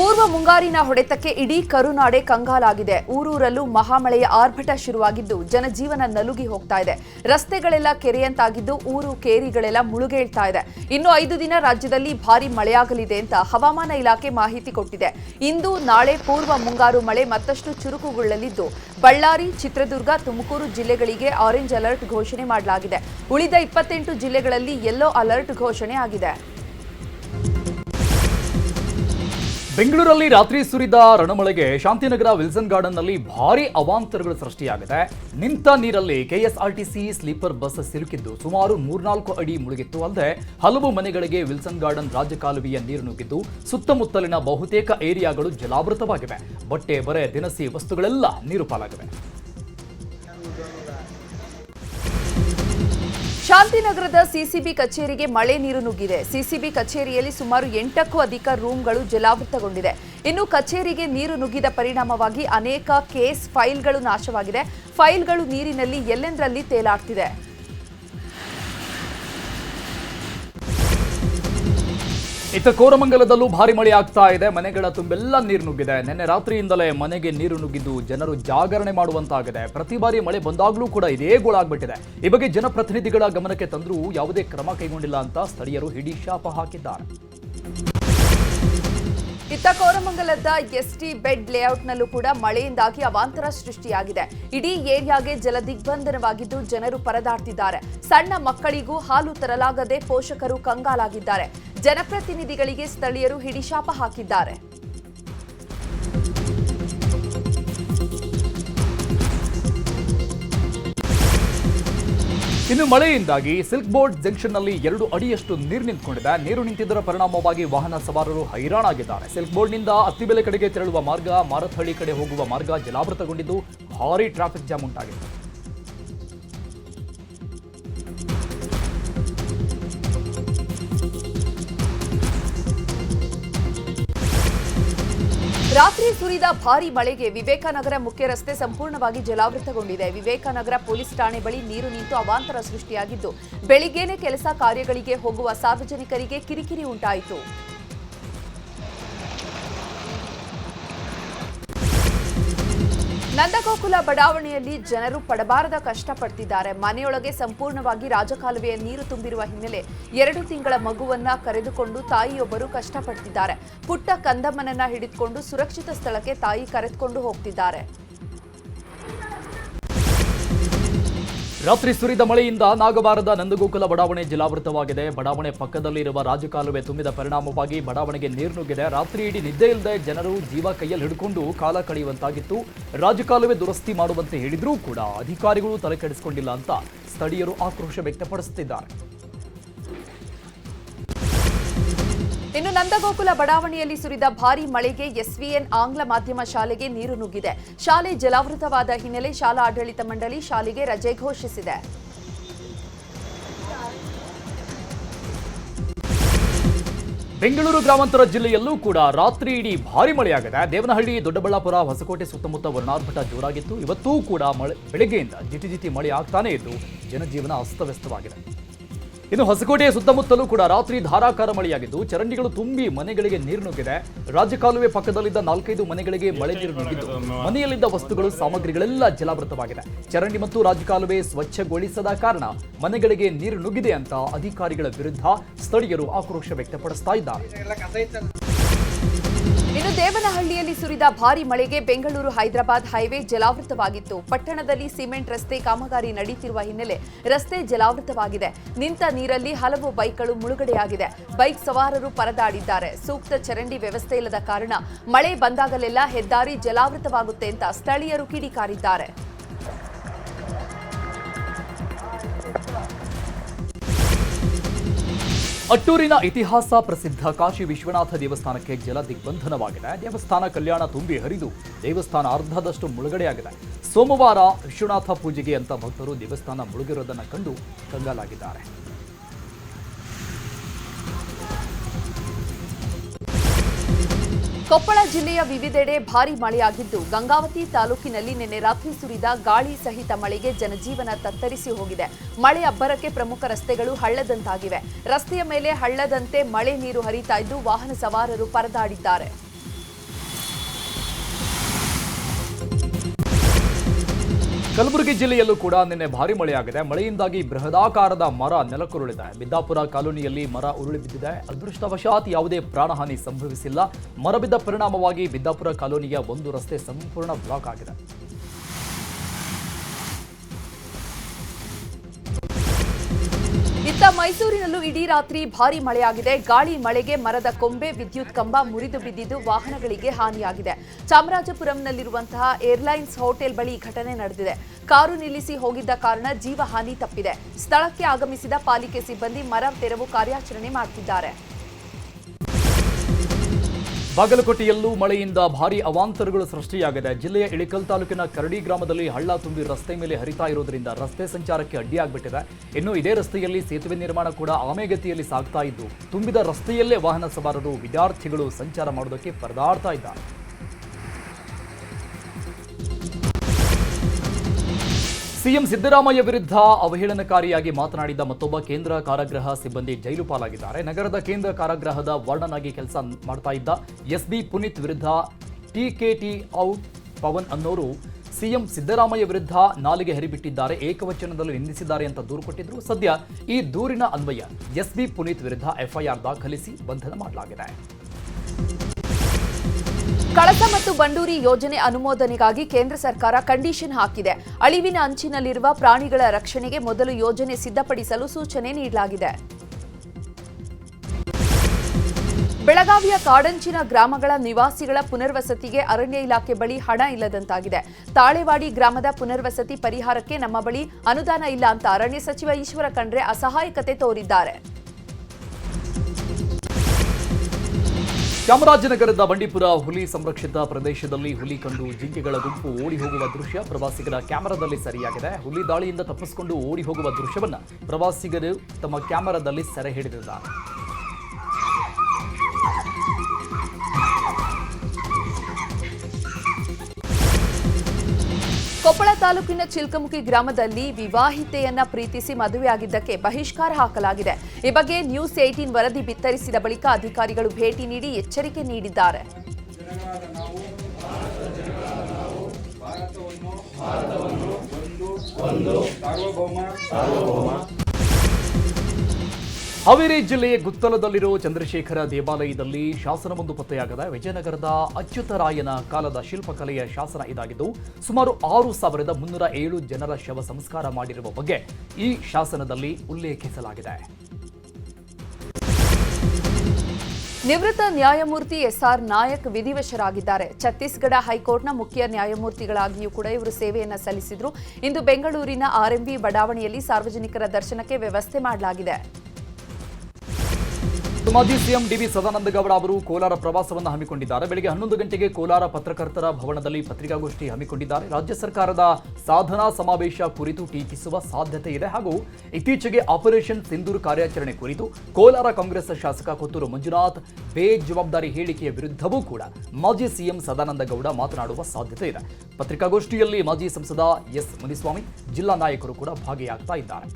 ಪೂರ್ವ ಮುಂಗಾರಿನ ಹೊಡೆತಕ್ಕೆ ಇಡೀ ಕರುನಾಡೆ ಕಂಗಾಲಾಗಿದೆ. ಊರೂರಲ್ಲೂ ಮಹಾಮಳೆಯ ಆರ್ಭಟ ಶುರುವಾಗಿದ್ದು, ಜನಜೀವನ ನಲುಗಿ ಹೋಗ್ತಾ ಇದೆ. ರಸ್ತೆಗಳೆಲ್ಲ ಕೆರೆಯಂತಾಗಿದ್ದು, ಊರು ಕೇರಿಗಳೆಲ್ಲ ಮುಳುಗೇಳ್ತಾ ಇದೆ. ಇನ್ನು ಐದು ದಿನ ರಾಜ್ಯದಲ್ಲಿ ಭಾರಿ ಮಳೆಯಾಗಲಿದೆ ಅಂತ ಹವಾಮಾನ ಇಲಾಖೆ ಮಾಹಿತಿ ಕೊಟ್ಟಿದೆ. ಇಂದು, ನಾಳೆ ಪೂರ್ವ ಮುಂಗಾರು ಮಳೆ ಮತ್ತಷ್ಟು ಚುರುಕುಗೊಳ್ಳಲಿದ್ದು, ಬಳ್ಳಾರಿ, ಚಿತ್ರದುರ್ಗ, ತುಮಕೂರು ಜಿಲ್ಲೆಗಳಿಗೆ ಆರೆಂಜ್ ಅಲರ್ಟ್ ಘೋಷಣೆ ಮಾಡಲಾಗಿದೆ. ಉಳಿದ ಇಪ್ಪತ್ತೆಂಟು ಜಿಲ್ಲೆಗಳಲ್ಲಿ ಯೆಲ್ಲೋ ಅಲರ್ಟ್ ಘೋಷಣೆ ಆಗಿದೆ. ಬೆಂಗಳೂರಲ್ಲಿ ರಾತ್ರಿ ಸುರಿದ ರಣಮಳೆಗೆ ಶಾಂತಿನಗರ ವಿಲ್ಸನ್ ಗಾರ್ಡನ್ನಲ್ಲಿ ಭಾರಿ ಅವಾಂತರಗಳು ಸೃಷ್ಟಿಯಾಗಿದೆ. ನಿಂತ ನೀರಲ್ಲಿ ಕೆಎಸ್ಆರ್ಟಿಸಿ ಸ್ಲೀಪರ್ ಬಸ್ ಸಿಲುಕಿದ್ದು ಸುಮಾರು ಮೂರ್ನಾಲ್ಕು ಅಡಿ ಮುಳುಗಿತ್ತು. ಅಲ್ಲದೆ ಹಲವು ಮನೆಗಳಿಗೆ ವಿಲ್ಸನ್ ಗಾರ್ಡನ್ ರಾಜ್ಯ ಕಾಲುವೆಯ ನೀರು ನುಗ್ಗಿದ್ದು ಸುತ್ತಮುತ್ತಲಿನ ಬಹುತೇಕ ಏರಿಯಾಗಳು ಜಲಾವೃತವಾಗಿವೆ. ಬಟ್ಟೆ, ಬರೆ, ದಿನಸಿ ವಸ್ತುಗಳೆಲ್ಲ ನೀರು ಪಾಲಾಗಿವೆ. ಶಾಂತಿನಗರದ ಸಿಸಿಬಿ ಕಚೇರಿಗೆ ಮಳೆ ನೀರು ನುಗ್ಗಿದೆ. ಸಿಸಿಬಿ ಕಚೇರಿಯಲ್ಲಿ ಸುಮಾರು ಎಂಟಕ್ಕೂ ಅಧಿಕ ರೂಮ್ಗಳು ಜಲಾವೃತಗೊಂಡಿದೆ. ಇನ್ನು ಕಚೇರಿಗೆ ನೀರು ನುಗ್ಗಿದ ಪರಿಣಾಮವಾಗಿ ಅನೇಕ ಕೇಸ್ ಫೈಲ್ಗಳು ನಾಶವಾಗಿದೆ. ಫೈಲ್ಗಳು ನೀರಿನಲ್ಲಿ ಎಲ್ಲೆಂದರಲ್ಲಿ ತೇಲಾಡ್ತಿದೆ. ಇತ್ತ ಕೋರಮಂಗಲದಲ್ಲೂ ಭಾರಿ ಮಳೆ ಆಗ್ತಾ ಇದೆ. ಮನೆಗಳ ತುಂಬೆಲ್ಲ ನೀರು ನುಗ್ಗಿದೆ. ನಿನ್ನೆ ರಾತ್ರಿಯಿಂದಲೇ ಮನೆಗೆ ನೀರು ನುಗ್ಗಿದ್ದು ಜನರು ಜಾಗರಣೆ ಮಾಡುವಂತಾಗಿದೆ. ಪ್ರತಿ ಬಾರಿ ಮಳೆ ಬಂದಾಗಲೂ ಕೂಡ ಇದೇ ಗೋಳಾಗ್ಬಿಟ್ಟಿದೆ ಈ ಬಗ್ಗೆ ಜನಪ್ರತಿನಿಧಿಗಳ ಗಮನಕ್ಕೆ ತಂದರೂ ಯಾವುದೇ ಕ್ರಮ ಕೈಗೊಂಡಿಲ್ಲ ಅಂತ ಸ್ಥಳೀಯರು ಹಿಡಿ ಶಾಪ ಹಾಕಿದ್ದಾರೆ. ಇತ್ತ ಕೋರಮಂಗಲದ ಎಸ್ಟಿ ಬೆಡ್ ಲೇಔಟ್ನಲ್ಲೂ ಕೂಡ ಮಳೆಯಿಂದಾಗಿ ಅವಾಂತರ ಸೃಷ್ಟಿಯಾಗಿದೆ. ಇಡೀ ಏರಿಯಾಗೆ ಜಲದಿಗ್ಬಂಧನವಾಗಿದ್ದು ಜನರು ಪರದಾಡ್ತಿದ್ದಾರೆ. ಸಣ್ಣ ಮಕ್ಕಳಿಗೂ ಹಾಲು ತರಲಾಗದೆ ಪೋಷಕರು ಕಂಗಾಲಾಗಿದ್ದಾರೆ. ಜನಪ್ರತಿನಿಧಿಗಳಿಗೆ ಸ್ಥಳೀಯರು ಹಿಡಿಶಾಪ ಹಾಕಿದ್ದಾರೆ. ಇನ್ನು ಮಳೆಯಿಂದಾಗಿ ಸಿಲ್ಕ್ ಬೋರ್ಡ್ ಜಂಕ್ಷನ್ನಲ್ಲಿ ಎರಡು ಅಡಿಯಷ್ಟು ನೀರು ನಿಂತ್ಕೊಂಡಿದೆ. ನೀರು ನಿಂತಿದ್ದರ ಪರಿಣಾಮವಾಗಿ ವಾಹನ ಸವಾರರು ಹೈರಾಣಾಗಿದ್ದಾರೆ. ಸಿಲ್ಕ್ ಬೋರ್ಡ್ನಿಂದ ಅತ್ತಿಬೆಲೆ ಕಡೆಗೆ ತೆರಳುವ ಮಾರ್ಗ ಮಾರತ್ಹಳ್ಳಿ ಕಡೆ ಹೋಗುವ ಮಾರ್ಗ ಜಲಾವೃತಗೊಂಡಿದ್ದು ಭಾರೀ ಟ್ರಾಫಿಕ್ ಜಾಮ್ ಉಂಟಾಗಿದೆ. ರಾತ್ರಿ ಸುರಿದ ಭಾರಿ ಮಳೆಗೆ ವಿವೇಕನಗರ ಮುಖ್ಯ ರಸ್ತೆ ಸಂಪೂರ್ಣವಾಗಿ ಜಲಾವೃತಗೊಂಡಿದೆ. ವಿವೇಕನಗರ ಪೊಲೀಸ್ ಠಾಣೆ ಬಳಿ ನೀರು ನಿಂತು ಅವಾಂತರ ಸೃಷ್ಟಿಯಾಗಿದ್ದು, ಬೆಳಿಗ್ಗೆನೆ ಕೆಲಸ ಕಾರ್ಯಗಳಿಗೆ ಹೋಗುವ ಸಾರ್ವಜನಿಕರಿಗೆ ಕಿರಿಕಿರಿ ಉಂಟಾಯಿತು. ನಂದಗೋಕುಲ ಬಡಾವಣೆಯಲ್ಲಿ ಜನರು ಪಡಬಾರದ ಕಷ್ಟಪಡ್ತಿದ್ದಾರೆ. ಮನೆಯೊಳಗೆ ಸಂಪೂರ್ಣವಾಗಿ ರಾಜಕಾಲುವೆಯ ನೀರು ತುಂಬಿರುವ ಹಿನ್ನೆಲೆ ಎರಡು ತಿಂಗಳ ಮಗುವನ್ನ ಕರೆದುಕೊಂಡು ತಾಯಿಯೊಬ್ಬರು ಕಷ್ಟಪಡ್ತಿದ್ದಾರೆ. ಪುಟ್ಟ ಕಂದಮ್ಮನನ್ನ ಹಿಡಿದುಕೊಂಡು ಸುರಕ್ಷಿತ ಸ್ಥಳಕ್ಕೆ ತಾಯಿ ಕರೆದುಕೊಂಡು ಹೋಗ್ತಿದ್ದಾರೆ. ರಾತ್ರಿ ಸುರಿದ ಮಳೆಯಿಂದ ನಾಗಬಾರದ ನಂದಗೋಕುಲ ಬಡಾವಣೆ ಜಲಾವೃತವಾಗಿದೆ. ಬಡಾವಣೆ ಪಕ್ಕದಲ್ಲಿರುವ ರಾಜಕಾಲುವೆ ತುಂಬಿದ ಪರಿಣಾಮವಾಗಿ ಬಡಾವಣೆಗೆ ನೀರು ನುಗ್ಗಿದೆ. ರಾತ್ರಿ ಇಡೀ ನಿದ್ದೆ ಇಲ್ಲದೆ ಜನರು ಜೀವ ಕೈಯಲ್ಲಿ ಹಿಡ್ಕೊಂಡು ಕಾಲ ಕಳೆಯುವಂತಾಗಿತ್ತು. ರಾಜಕಾಲುವೆ ದುರಸ್ತಿ ಮಾಡುವಂತೆ ಹೇಳಿದರೂ ಕೂಡ ಅಧಿಕಾರಿಗಳು ತಲೆ ಕೆಡಿಸಿಕೊಂಡಿಲ್ಲ ಅಂತ ಸ್ಥಳೀಯರು ಆಕ್ರೋಶ ವ್ಯಕ್ತಪಡಿಸುತ್ತಿದ್ದಾರೆ. ಇನ್ನು ನಂದಗೋಕುಲ ಬಡಾವಣೆಯಲ್ಲಿ ಸುರಿದ ಭಾರೀ ಮಳೆಗೆ ಎಸ್ವಿಎನ್ ಆಂಗ್ಲ ಮಾಧ್ಯಮ ಶಾಲೆಗೆ ನೀರು ನುಗ್ಗಿದೆ. ಶಾಲೆ ಜಲಾವೃತವಾದ ಹಿನ್ನೆಲೆ ಶಾಲಾ ಆಡಳಿತ ಮಂಡಳಿ ಶಾಲೆಗೆ ರಜೆ ಘೋಷಿಸಿದೆ. ಬೆಂಗಳೂರು ಗ್ರಾಮಾಂತರ ಜಿಲ್ಲೆಯಲ್ಲೂ ಕೂಡ ರಾತ್ರಿ ಇಡೀ ಭಾರಿ ಮಳೆಯಾಗಿದೆ. ದೇವನಹಳ್ಳಿ, ದೊಡ್ಡಬಳ್ಳಾಪುರ, ಹೊಸಕೋಟೆ, ಸುತ್ತಮುತ್ತ ವರ್ಣಾರ್ಭಟ ಜೋರಾಗಿತ್ತು. ಇವತ್ತೂ ಕೂಡ ಮಳೆ ಬೆಳಗ್ಗೆಯಿಂದ ಜಿಟಿ ಜಿಟಿ ಮಳೆ ಆಗ್ತಾನೇ ಇದ್ದು ಜನಜೀವನ ಅಸ್ತವ್ಯಸ್ತವಾಗಿದೆ. ಇನ್ನು ಹೊಸಕೋಟೆಯ ಸುತ್ತಮುತ್ತಲೂ ಕೂಡ ರಾತ್ರಿ ಧಾರಾಕಾರ ಮಳೆಯಾಗಿದ್ದು, ಚರಂಡಿಗಳು ತುಂಬಿ ಮನೆಗಳಿಗೆ ನೀರು ನುಗ್ಗಿದೆ. ರಾಜ್ಯ ಕಾಲುವೆ ಪಕ್ಕದಲ್ಲಿದ್ದ ನಾಲ್ಕೈದು ಮನೆಗಳಿಗೆ ಮಳೆ ನೀರು ನುಗ್ಗಿದ್ದು, ಮನೆಯಲ್ಲಿದ್ದ ವಸ್ತುಗಳು, ಸಾಮಗ್ರಿಗಳೆಲ್ಲ ಜಲಾವೃತವಾಗಿದೆ. ಚರಂಡಿ ಮತ್ತು ರಾಜ್ಯ ಕಾಲುವೆ ಸ್ವಚ್ಛಗೊಳಿಸದ ಕಾರಣ ಮನೆಗಳಿಗೆ ನೀರು ನುಗ್ಗಿದೆ ಅಂತ ಅಧಿಕಾರಿಗಳ ವಿರುದ್ಧ ಸ್ಥಳೀಯರು ಆಕ್ರೋಶ ವ್ಯಕ್ತಪಡಿಸ್ತಾ ಇದ್ದಾರೆ. ಇನ್ನು ದೇವನಹಳ್ಳಿಯಲ್ಲಿ ಸುರಿದ ಭಾರಿ ಮಳೆಗೆ ಬೆಂಗಳೂರು ಹೈದರಾಬಾದ್ ಹೈವೇ ಜಲಾವೃತವಾಗಿತ್ತು. ಪಟ್ಟಣದಲ್ಲಿ ಸಿಮೆಂಟ್ ರಸ್ತೆ ಕಾಮಗಾರಿ ನಡೆಯುತ್ತಿರುವ ಹಿನ್ನೆಲೆ ರಸ್ತೆ ಜಲಾವೃತವಾಗಿದೆ. ನಿಂತ ನೀರಲ್ಲಿ ಹಲವು ಬೈಕ್ಗಳು ಮುಳುಗಡೆಯಾಗಿದೆ. ಬೈಕ್ ಸವಾರರು ಪರದಾಡಿದ್ದಾರೆ. ಸೂಕ್ತ ಚರಂಡಿ ವ್ಯವಸ್ಥೆ ಇಲ್ಲದ ಕಾರಣ ಮಳೆ ಬಂದಾಗಲೆಲ್ಲ ಹೆದ್ದಾರಿ ಜಲಾವೃತವಾಗುತ್ತೆ ಅಂತ ಸ್ಥಳೀಯರು ಕಿಡಿಕಾರಿದ್ದಾರೆ. ಅಟ್ಟೂರಿನ ಇತಿಹಾಸ ಪ್ರಸಿದ್ಧ ಕಾಶಿ ವಿಶ್ವನಾಥ ದೇವಸ್ಥಾನಕ್ಕೆ ಜಲ ದಿಗ್ಬಂಧನವಾಗಿದೆ ದೇವಸ್ಥಾನ ಕಲ್ಯಾಣ ತುಂಬಿ ಹರಿದು ದೇವಸ್ಥಾನ ಅರ್ಧದಷ್ಟು ಮುಳುಗಡೆಯಾಗಿದೆ. ಸೋಮವಾರ ವಿಶ್ವನಾಥ ಪೂಜೆಗೆ ಅಂತ ಭಕ್ತರು ದೇವಸ್ಥಾನ ಮುಳುಗಿರೋದನ್ನು ಕಂಡು ಕಂಗಾಲಾಗಿದ್ದಾರೆ. ಕೊಪ್ಪಳ ಜಿಲ್ಲೆಯ ವಿವಿಧೆಡೆ ಭಾರೀ ಮಳೆಯಾಗಿದ್ದು ಗಂಗಾವತಿ ತಾಲೂಕಿನಲ್ಲಿ ನಿನ್ನೆ ರಾತ್ರಿ ಸುರಿದ ಗಾಳಿ ಸಹಿತ ಮಳೆಗೆ ಜನಜೀವನ ತತ್ತರಿಸಿ ಹೋಗಿದೆ. ಮಳೆ ಅಬ್ಬರಕ್ಕೆ ಪ್ರಮುಖ ರಸ್ತೆಗಳು ಹಳ್ಳದಂತಾಗಿವೆ. ರಸ್ತೆಯ ಮೇಲೆ ಹಳ್ಳದಂತೆ ಮಳೆ ನೀರು ಹರಿತಾ ಇದ್ದು ವಾಹನ ಸವಾರರು ಪರದಾಡಿದ್ದಾರೆ. ಕಲಬುರಗಿ ಜಿಲ್ಲೆಯಲ್ಲೂ ಕೂಡ ನಿನ್ನೆ ಭಾರಿ ಮಳೆಯಾಗಿದೆ. ಮಳೆಯಿಂದಾಗಿ ಬೃಹದಾಕಾರದ ಮರ ನೆಲಕ್ಕುರುಳಿದೆ. ಬಿದ್ದಾಪುರ ಕಾಲೋನಿಯಲ್ಲಿ ಮರ ಉರುಳಿ ಬಿದ್ದಿದೆ. ಅದೃಷ್ಟವಶಾತ್ ಯಾವುದೇ ಪ್ರಾಣಹಾನಿ ಸಂಭವಿಸಿಲ್ಲ. ಮರ ಬಿದ್ದ ಪರಿಣಾಮವಾಗಿ ಬಿದ್ದಾಪುರ ಕಾಲೋನಿಯ ಒಂದು ರಸ್ತೆ ಸಂಪೂರ್ಣ ಬ್ಲಾಕ್ ಆಗಿದೆ. ಇತ್ತ ಮೈಸೂರಿನಲ್ಲೂ ಇಡೀ ರಾತ್ರಿ ಭಾರಿ ಮಳೆಯಾಗಿದೆ. ಗಾಳಿ, ಮಳೆಗೆ ಮರದ ಕೊಂಬೆ, ವಿದ್ಯುತ್ ಕಂಬ ಮುರಿದು ಬಿದ್ದಿದ್ದು ವಾಹನಗಳಿಗೆ ಹಾನಿಯಾಗಿದೆ. ಚಾಮರಾಜಪುರಂನಲ್ಲಿರುವಂತಹ ಏರ್ಲೈನ್ಸ್ ಹೋಟೆಲ್ ಬಳಿ ಘಟನೆ ನಡೆದಿದೆ. ಕಾರು ನಿಲ್ಲಿಸಿ ಹೋಗಿದ್ದ ಕಾರಣ ಜೀವ ಹಾನಿ ತಪ್ಪಿದೆ. ಸ್ಥಳಕ್ಕೆ ಆಗಮಿಸಿದ ಪಾಲಿಕೆ ಸಿಬ್ಬಂದಿ ಮರ ತೆರವು ಕಾರ್ಯಾಚರಣೆ ಮಾಡುತ್ತಿದ್ದಾರೆ ಬಾಗಲಕೋಟೆಯಲ್ಲೂ ಮಳೆಯಿಂದ ಭಾರಿ ಅವಾಂತರಗಳು ಸೃಷ್ಟಿಯಾಗಿದೆ ಜಿಲ್ಲೆಯ ಇಳಿಕಲ್ ತಾಲೂಕಿನ ಕರಡಿ ಗ್ರಾಮದಲ್ಲಿ ಹಳ್ಳ ತುಂಬಿ ರಸ್ತೆ ಮೇಲೆ ಹರಿತಾ ಇರೋದ್ರಿಂದ ರಸ್ತೆ ಸಂಚಾರಕ್ಕೆ ಅಡ್ಡಿಯಾಗ್ಬಿಟ್ಟಿದೆ. ಇನ್ನು ಇದೇ ರಸ್ತೆಯಲ್ಲಿ ಸೇತುವೆ ನಿರ್ಮಾಣ ಕೂಡ ಆಮೆಗತಿಯಲ್ಲಿ ಸಾಗ್ತಾ ಇದ್ದು, ತುಂಬಿದ ರಸ್ತೆಯಲ್ಲೇ ವಾಹನ ಸವಾರರು ವಿದ್ಯಾರ್ಥಿಗಳು ಸಂಚಾರ ಮಾಡೋದಕ್ಕೆ ಪರದಾಡ್ತಾ ಇದ್ದಾರೆ. ಸಿಎಂ ಸಿದ್ದರಾಮಯ್ಯ ವಿರುದ್ಧ ಅವಹೇಳನಕಾರಿಯಾಗಿ ಮಾತನಾಡಿದ ಮತ್ತೊಬ್ಬ ಕೇಂದ್ರ ಕಾರಾಗೃಹ ಸಿಬ್ಬಂದಿ ಜೈಲು ಪಾಲಾಗಿದ್ದಾರೆ. ನಗರದ ಕೇಂದ್ರ ಕಾರಾಗೃಹದ ವಾರ್ಡನಾಗಿ ಕೆಲಸ ಮಾಡ್ತಾ ಇದ್ದ ಎಸ್ಬಿ ಪುನೀತ್ ವಿರುದ್ಧ ಟಿಕೆಟಿ ಔಟ್ ಪವನ್ ಅನ್ನೋರು ಸಿಎಂ ಸಿದ್ದರಾಮಯ್ಯ ವಿರುದ್ಧ ನಾಲಿಗೆ ಹರಿಬಿಟ್ಟಿದ್ದಾರೆ. ಏಕವಚನದಲ್ಲಿ ನಿಂದಿಸಿದ್ದಾರೆ ಅಂತ ದೂರು ಕೊಟ್ಟಿದ್ರು. ಸದ್ಯ ಈ ದೂರಿನ ಅನ್ವಯ ಎಸ್ಬಿ ಪುನೀತ್ ವಿರುದ್ಧ ಎಫ್ಐಆರ್ ದಾಖಲಿಸಿ ಬಂಧನ ಮಾಡಲಾಗಿದೆ. ಕಳಸ ಮತ್ತು ಬಂಡೂರಿ ಯೋಜನೆ ಅನುಮೋದನೆಗಾಗಿ ಕೇಂದ್ರ ಸರ್ಕಾರ ಕಂಡೀಷನ್ ಹಾಕಿದೆ. ಅಳಿವಿನ ಅಂಚಿನಲ್ಲಿರುವ ಪ್ರಾಣಿಗಳ ರಕ್ಷಣೆಗೆ ಮೊದಲು ಯೋಜನೆ ಸಿದ್ಧಪಡಿಸಲು ಸೂಚನೆ ನೀಡಲಾಗಿದೆ. ಬೆಳಗಾವಿಯ ಕಾಡಂಚಿನ ಗ್ರಾಮಗಳ ನಿವಾಸಿಗಳ ಪುನರ್ವಸತಿಗೆ ಅರಣ್ಯ ಇಲಾಖೆ ಬಳಿ ಹಣ ಇಲ್ಲದಂತಾಗಿದೆ. ತಾಳೆವಾಡಿ ಗ್ರಾಮದ ಪುನರ್ವಸತಿ ಪರಿಹಾರಕ್ಕೆ ನಮ್ಮ ಬಳಿ ಅನುದಾನ ಇಲ್ಲ ಅಂತ ಅರಣ್ಯ ಸಚಿವ ಈಶ್ವರ ಖಂಡ್ರೆ ಅಸಹಾಯಕತೆ ತೋರಿದ್ದಾರೆ. ಚಾಮರಾಜನಗರದ ಬಂಡೀಪುರ ಹುಲಿ ಸಂರಕ್ಷಿತ ಪ್ರದೇಶದಲ್ಲಿ ಹುಲಿ ಕಂಡು ಜಿಂಕೆಗಳ ಗುಂಪು ಓಡಿ ಹೋಗುವ ದೃಶ್ಯ ಪ್ರವಾಸಿಗರ ಕ್ಯಾಮೆರಾದಲ್ಲಿ ಸರಿಯಾಗಿದೆ. ಹುಲಿ ದಾಳಿಯಿಂದ ತಪ್ಪಿಸಿಕೊಂಡು ಓಡಿ ಹೋಗುವ ದೃಶ್ಯವನ್ನು ಪ್ರವಾಸಿಗರು ತಮ್ಮ ಕ್ಯಾಮೆರಾದಲ್ಲಿ ಸೆರೆ ಹಿಡಿದಿದ್ದಾರೆ. ಕೊಪ್ಪಳ ತಾಲೂಕಿನ ಚಿಲ್ಕಮುಖಿ ಗ್ರಾಮದಲ್ಲಿ ವಿವಾಹಿತೆಯನ್ನ ಪ್ರೀತಿಸಿ ಮದುವೆಯಾಗಿದ್ದಕ್ಕೆ ಬಹಿಷ್ಕಾರ ಹಾಕಲಾಗಿದೆ. ಈ ಬಗ್ಗೆ ನ್ಯೂಸ್ ಏಟೀನ್ ವರದಿ ಬಿತ್ತರಿಸಿದ ಬಳಿಕ ಅಧಿಕಾರಿಗಳು ಭೇಟಿ ನೀಡಿ ಎಚ್ಚರಿಕೆ ನೀಡಿದ್ದಾರೆ. ಹಾವೇರಿ ಜಿಲ್ಲೆಯ ಗುತ್ತಲದಲ್ಲಿರುವ ಚಂದ್ರಶೇಖರ ದೇವಾಲಯದಲ್ಲಿ ಶಾಸನವೊಂದು ಪತ್ತೆಯಾಗದ ವಿಜಯನಗರದ ಅಚ್ಯುತರಾಯನ ಕಾಲದ ಶಿಲ್ಪಕಲೆಯ ಶಾಸನ ಇದಾಗಿದ್ದು, ಸುಮಾರು ಆರು ಸಾವಿರದ ಮುನ್ನೂರ ಏಳು ಜನರ ಶವ ಸಂಸ್ಕಾರ ಮಾಡಿರುವ ಬಗ್ಗೆ ಈ ಶಾಸನದಲ್ಲಿ ಉಲ್ಲೇಖಿಸಲಾಗಿದೆ. ನಿವೃತ್ತ ನ್ಯಾಯಮೂರ್ತಿ ಎಸ್ಆರ್ ನಾಯಕ್ ವಿಧಿವಶರಾಗಿದ್ದಾರೆ. ಛತ್ತೀಸ್ಗಢ ಹೈಕೋರ್ಟ್ನ ಮುಖ್ಯ ನ್ಯಾಯಮೂರ್ತಿಗಳಾಗಿಯೂ ಕೂಡ ಇವರು ಸೇವೆಯನ್ನು ಸಲ್ಲಿಸಿದ್ರು. ಇಂದು ಬೆಂಗಳೂರಿನ ಆರ್ಎಂಬಿ ಬಡಾವಣೆಯಲ್ಲಿ ಸಾರ್ವಜನಿಕರ ದರ್ಶನಕ್ಕೆ ವ್ಯವಸ್ಥೆ ಮಾಡಲಾಗಿದೆ. ಮಾಜಿ ಸಿಎಂ ಡಿವಿ ಸದಾನಂದಗೌಡ ಅವರು ಕೋಲಾರ ಪ್ರವಾಸವನ್ನು ಹಮ್ಮಿಕೊಂಡಿದ್ದಾರೆ. ಬೆಳಗ್ಗೆ ಹನ್ನೊಂದು ಗಂಟೆಗೆ ಕೋಲಾರ ಪತ್ರಕರ್ತರ ಭವನದಲ್ಲಿ ಪತ್ರಿಕಾಗೋಷ್ಠಿ ಹಮ್ಮಿಕೊಂಡಿದ್ದಾರೆ. ರಾಜ್ಯ ಸರ್ಕಾರದ ಸಾಧನಾ ಸಮಾವೇಶ ಕುರಿತು ಟೀಕಿಸುವ ಸಾಧ್ಯತೆ ಇದೆ ಹಾಗೂ ಇತ್ತೀಚೆಗೆ ಆಪರೇಷನ್ ಸಿಂಧೂರ್ ಕಾರ್ಯಾಚರಣೆ ಕುರಿತು ಕೋಲಾರ ಕಾಂಗ್ರೆಸ್ ಶಾಸಕ ಕೊತ್ತೂರು ಮಂಜುನಾಥ್ ಬೇಜವಾಬ್ದಾರಿ ಹೇಳಿಕೆಯ ವಿರುದ್ಧವೂ ಕೂಡ ಮಾಜಿ ಸಿಎಂ ಸದಾನಂದಗೌಡ ಮಾತನಾಡುವ ಸಾಧ್ಯತೆ ಇದೆ. ಪತ್ರಿಕಾಗೋಷ್ಠಿಯಲ್ಲಿ ಮಾಜಿ ಸಂಸದ ಎಸ್ ಮುನಿಸ್ವಾಮಿ, ಜಿಲ್ಲಾ ನಾಯಕರು ಕೂಡ ಭಾಗಿಯಾಗ್ತಾ ಇದ್ದಾರೆ.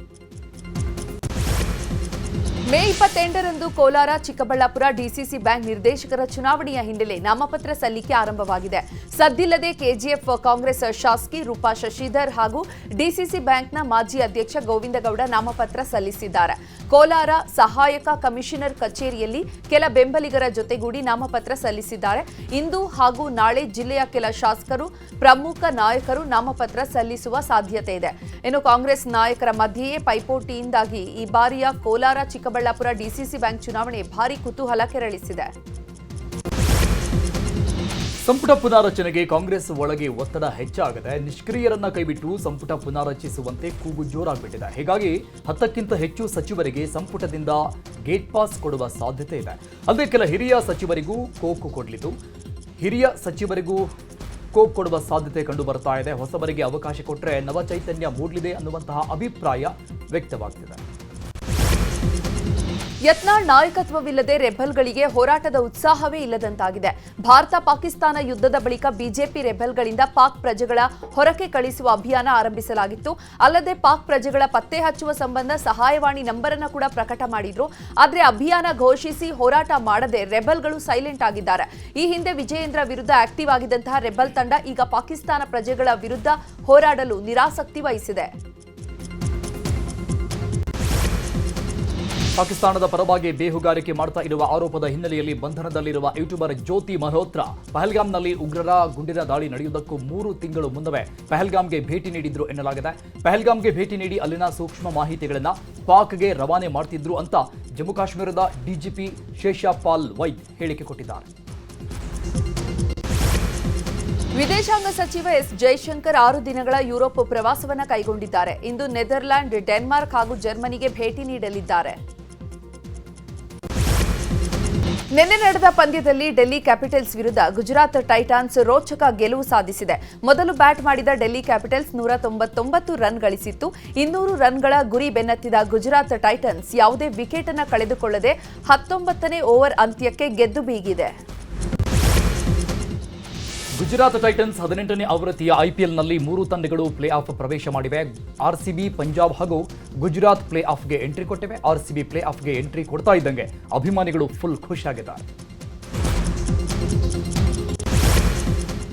ಮೇ ಇಪ್ಪತ್ತೆಂಟರಂದು ಕೋಲಾರ, ಚಿಕ್ಕಬಳ್ಳಾಪುರ ಡಿಸಿಸಿ ಬ್ಯಾಂಕ್ ನಿರ್ದೇಶಕರ ಚುನಾವಣೆಯ ಹಿನ್ನೆಲೆ ನಾಮಪತ್ರ ಸಲ್ಲಿಕೆ ಆರಂಭವಾಗಿದೆ. ಸದ್ದಿಲ್ಲದೆ ಕೆಜಿಎಫ್ ಕಾಂಗ್ರೆಸ್ ಶಾಸಕಿ ರೂಪಾ ಶಶಿಧರ್ ಹಾಗೂ ಡಿಸಿಸಿ ಬ್ಯಾಂಕ್ನ ಮಾಜಿ ಅಧ್ಯಕ್ಷ ಗೋವಿಂದಗೌಡ ನಾಮಪತ್ರ ಸಲ್ಲಿಸಿದ್ದಾರೆ. ಕೋಲಾರ ಸಹಾಯಕ ಕಮಿಷನರ್ ಕಚೇರಿಯಲ್ಲಿ ಕೆಲ ಬೆಂಬಲಿಗರ ಜೊತೆಗೂಡಿ ನಾಮಪತ್ರ ಸಲ್ಲಿಸಿದ್ದಾರೆ. ಇಂದು ಹಾಗೂ ನಾಳೆ ಜಿಲ್ಲೆಯ ಕೆಲ ಶಾಸಕರು, ಪ್ರಮುಖ ನಾಯಕರು ನಾಮಪತ್ರ ಸಲ್ಲಿಸುವ ಸಾಧ್ಯತೆ ಇದೆ. ಇನ್ನು ಕಾಂಗ್ರೆಸ್ ನಾಯಕರ ಮಧ್ಯೆಯೇ ಪೈಪೋಟಿಯಿಂದಾಗಿ ಈ ಬಾರಿಯ ಕೋಲಾರ ಚಿಕ್ಕಬಳ್ಳಾಪುರ ಡಿಸಿಸಿ ಬ್ಯಾಂಕ್ ಚುನಾವಣೆ ಭಾರಿ ಕುತೂಹಲ ಕೆರಳಿಸಿದೆ. ಸಂಪುಟ ಪುನಾರಚನೆಗೆ ಕಾಂಗ್ರೆಸ್ ಒಳಗೆ ಒತ್ತಡ ಹೆಚ್ಚಾಗದೆ ನಿಷ್ಕ್ರಿಯರನ್ನ ಕೈಬಿಟ್ಟು ಸಂಪುಟ ಪುನಾರಚಿಸುವಂತೆ ಕೂಗು ಜೋರಾಗ್ಬಿಟ್ಟಿದೆ. ಹೀಗಾಗಿ ಹತ್ತಕ್ಕಿಂತ ಹೆಚ್ಚು ಸಚಿವರಿಗೆ ಸಂಪುಟದಿಂದ ಗೇಟ್ ಪಾಸ್ ಕೊಡುವ ಸಾಧ್ಯತೆ ಇದೆ. ಅಲ್ಲದೆ ಕೆಲ ಹಿರಿಯ ಸಚಿವರಿಗೂ ಕೋಕು ಕೊಡಲಿದ್ದು, ಹಿರಿಯ ಸಚಿವರಿಗೂ ಕೋಕ್ ಕೊಡುವ ಸಾಧ್ಯತೆ ಕಂಡು ಬರ್ತಾ ಇದೆ. ಹೊಸಬರಿಗೆ ಅವಕಾಶ ಕೊಟ್ಟರೆ ನವ ಚೈತನ್ಯ ಮೂಡಲಿದೆ ಅನ್ನುವಂತಹ ಅಭಿಪ್ರಾಯ ವ್ಯಕ್ತವಾಗ್ತಿದೆ. ಯತ್ನಾಳ್ ನಾಯಕತ್ವವಿಲ್ಲದೆ ರೆಬಲ್ಗಳಿಗೆ ಹೋರಾಟದ ಉತ್ಸಾಹವೇ ಇಲ್ಲದಂತಾಗಿದೆ. ಭಾರತ ಪಾಕಿಸ್ತಾನ ಯುದ್ಧದ ಬಳಿಕ ಬಿಜೆಪಿ ರೆಬಲ್ಗಳಿಂದ ಪಾಕ್ ಪ್ರಜೆಗಳ ಹೊರಕ್ಕೆ ಕಳಿಸುವ ಅಭಿಯಾನ ಆರಂಭಿಸಲಾಗಿತ್ತು. ಅಲ್ಲದೆ ಪಾಕ್ ಪ್ರಜೆಗಳ ಪತ್ತೆ ಹಚ್ಚುವ ಸಂಬಂಧ ಸಹಾಯವಾಣಿ ನಂಬರನ್ನು ಕೂಡ ಪ್ರಕಟ ಮಾಡಿದ್ರು. ಆದರೆ ಅಭಿಯಾನ ಘೋಷಿಸಿ ಹೋರಾಟ ಮಾಡದೆ ರೆಬಲ್ಗಳು ಸೈಲೆಂಟ್ ಆಗಿದ್ದಾರೆ. ಈ ಹಿಂದೆ ವಿಜಯೇಂದ್ರ ವಿರುದ್ಧ ಆಕ್ಟಿವ್ ಆಗಿದ್ದಂತಹ ರೆಬಲ್ ತಂಡ ಈಗ ಪಾಕಿಸ್ತಾನ ಪ್ರಜೆಗಳ ವಿರುದ್ಧ ಹೋರಾಡಲು ನಿರಾಸಕ್ತಿ ವಹಿಸಿದೆ. ಪಾಕಿಸ್ತಾನದ ಪರವಾಗಿ ಬೇಹುಗಾರಿಕೆ ಮಾಡ್ತಾ ಇರುವ ಆರೋಪದ ಹಿನ್ನೆಲೆಯಲ್ಲಿ ಬಂಧನದಲ್ಲಿರುವ ಯೂಟ್ಯೂಬರ್ ಜ್ಯೋತಿ ಮಲ್ಹೋತ್ರಾ ಪಹಲ್ಗಾಮ್ನಲ್ಲಿ ಉಗ್ರರ ಗುಂಡಿನ ದಾಳಿ ನಡೆಯುವುದಕ್ಕೂ ಮೂರು ತಿಂಗಳು ಮುನ್ನವೇ ಪಹಲ್ಗಾಮ್ಗೆ ಭೇಟಿ ನೀಡಿದ್ರು ಎನ್ನಲಾಗಿದೆ. ಪಹಲ್ಗಾಮ್ಗೆ ಭೇಟಿ ನೀಡಿ ಅಲ್ಲಿನ ಸೂಕ್ಷ್ಮ ಮಾಹಿತಿಗಳನ್ನು ಪಾಕ್ಗೆ ರವಾನೆ ಮಾಡ್ತಿದ್ರು ಅಂತ ಜಮ್ಮು ಕಾಶ್ಮೀರದ ಡಿಜಿಪಿ ಶೇಷಾಪಾಲ್ ವೈದ್ ಹೇಳಿಕೆ ಕೊಟ್ಟಿದ್ದಾರೆ. ವಿದೇಶಾಂಗ ಸಚಿವ ಎಸ್ ಜೈಶಂಕರ್ ಆರು ದಿನಗಳ ಯುರೋಪ್ ಪ್ರವಾಸವನ್ನು ಕೈಗೊಂಡಿದ್ದಾರೆ. ಇಂದು ನೆದರ್ಲ್ಯಾಂಡ್ ಡೆನ್ಮಾರ್ಕ್ ಹಾಗೂ ಜರ್ಮನಿಗೆ ಭೇಟಿ ನೀಡಲಿದ್ದಾರೆ. ನಿನ್ನೆ ನಡೆದ ಪಂದ್ಯದಲ್ಲಿ ಡೆಲ್ಲಿ ಕ್ಯಾಪಿಟಲ್ಸ್ ವಿರುದ್ಧ ಗುಜರಾತ್ ಟೈಟಾನ್ಸ್ ರೋಚಕ ಗೆಲುವು ಸಾಧಿಸಿದೆ. ಮೊದಲು ಬ್ಯಾಟ್ ಮಾಡಿದ ಡೆಲ್ಲಿ ಕ್ಯಾಪಿಟಲ್ಸ್ ನೂರ ತೊಂಬತ್ತೊಂಬತ್ತು ರನ್ ಗಳಿಸಿತ್ತು. ಇನ್ನೂರು ರನ್ಗಳ ಗುರಿ ಬೆನ್ನತ್ತಿದ ಗುಜರಾತ್ ಟೈಟನ್ಸ್ ಯಾವುದೇ ವಿಕೆಟ್ ಅನ್ನು ಕಳೆದುಕೊಳ್ಳದೆ ಹತ್ತೊಂಬತ್ತನೇ ಓವರ್ ಅಂತ್ಯಕ್ಕೆ ಗೆದ್ದು ಬೀಗಿದೆ. ಗುಜರಾತ್ ಟೈಟನ್ಸ್ ಹದಿನೆಂಟನೇ ಆವೃತ್ತಿಯ ಐಪಿಎಲ್ನಲ್ಲಿ ಮೂರು ತಂಡಗಳು ಪ್ಲೇ ಆಫ್ ಪ್ರವೇಶ ಮಾಡಿವೆ. ಆರ್ಸಿಬಿ ಪಂಜಾಬ್ ಹಾಗೂ ಗುಜರಾತ್ ಪ್ಲೇ ಆಫ್ಗೆ ಎಂಟ್ರಿ ಕೊಟ್ಟಿವೆ. ಬಿ ಪ್ಲೇ ಆಫ್ಗೆ ಎಂಟ್ರಿ ಕೊಡ್ತಾ ಇದ್ದಂಗೆ ಅಭಿಮಾನಿಗಳು ಫುಲ್ ಖುಷಿಯಾಗಿದ್ದಾರೆ.